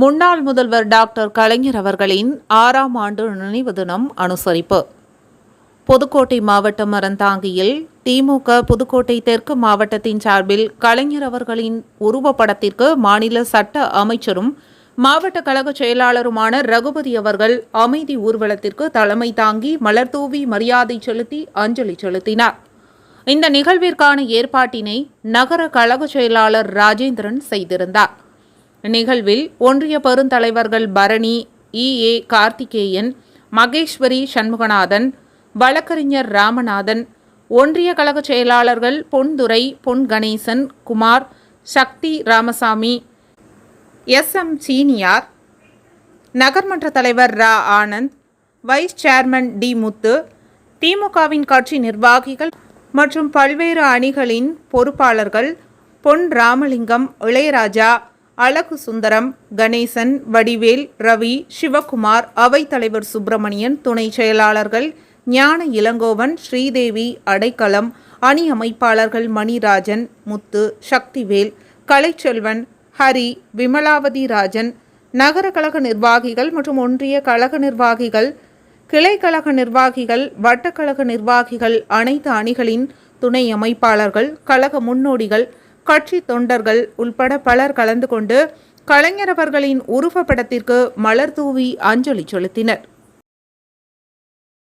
முன்னாள் முதல்வர் டாக்டர் கலைஞர் அவர்களின் ஆறாம் ஆண்டு நினைவு தினம் அனுசரிப்பு. புதுக்கோட்டை மாவட்டம் அறந்தாங்கியில் திமுக புதுக்கோட்டை தெற்கு மாவட்டத்தின் சார்பில் கலைஞர் அவர்களின் உருவப்படத்திற்கு மாநில சட்ட அமைச்சரும் மாவட்ட கழக செயலாளருமான ரகுபதி அவர்கள் அமைதி ஊர்வலத்திற்கு தலைமை தாங்கி மலர்தூவி மரியாதை செலுத்தி அஞ்சலி செலுத்தினார். இந்த நிகழ்விற்கான ஏற்பாட்டினை நகர கழக செயலாளர் ராஜேந்திரன் செய்திருந்தார். நிகழ்வில் ஒன்றிய பெருந்தலைவர்கள் பரணி இ. ஏ. கார்த்திகேயன் மகேஸ்வரி சண்முகநாதன் வழக்கறிஞர் ராமநாதன் ஒன்றிய கழக செயலாளர்கள் பொன்துரை பொன் கணேசன் குமார் சக்தி ராமசாமி எஸ். எம். சீனியார் நகர்மன்ற தலைவர் Ra. Anand vice chairman D. Muthu திமுகவின் கட்சி நிர்வாகிகள் மற்றும் பல்வேறு அணிகளின் பொறுப்பாளர்கள் பொன் ராமலிங்கம் இளையராஜா அழகு சுந்தரம் கணேசன் வடிவேல் ரவி சிவகுமார் அவைத்தலைவர் சுப்பிரமணியன் துணை செயலாளர்கள் ஞான இளங்கோவன் ஸ்ரீதேவி அடைக்கலம் அணி அமைப்பாளர்கள் மணிராஜன் முத்து சக்திவேல் கலைச்செல்வன் ஹரி விமலாவதி ராஜன் நகர கழக நிர்வாகிகள் மற்றும் ஒன்றிய கழக நிர்வாகிகள் கிளை கழக நிர்வாகிகள் வட்டக்கழக நிர்வாகிகள் அனைத்து அணிகளின் துணை அமைப்பாளர்கள் கழக முன்னோடிகள் கட்சி தொண்டர்கள் உள்பட பலர் கலந்து கொண்டு கலைஞரவர்களின் உருவப்படத்திற்கு மலர் தூவி அஞ்சலி செலுத்தினர்.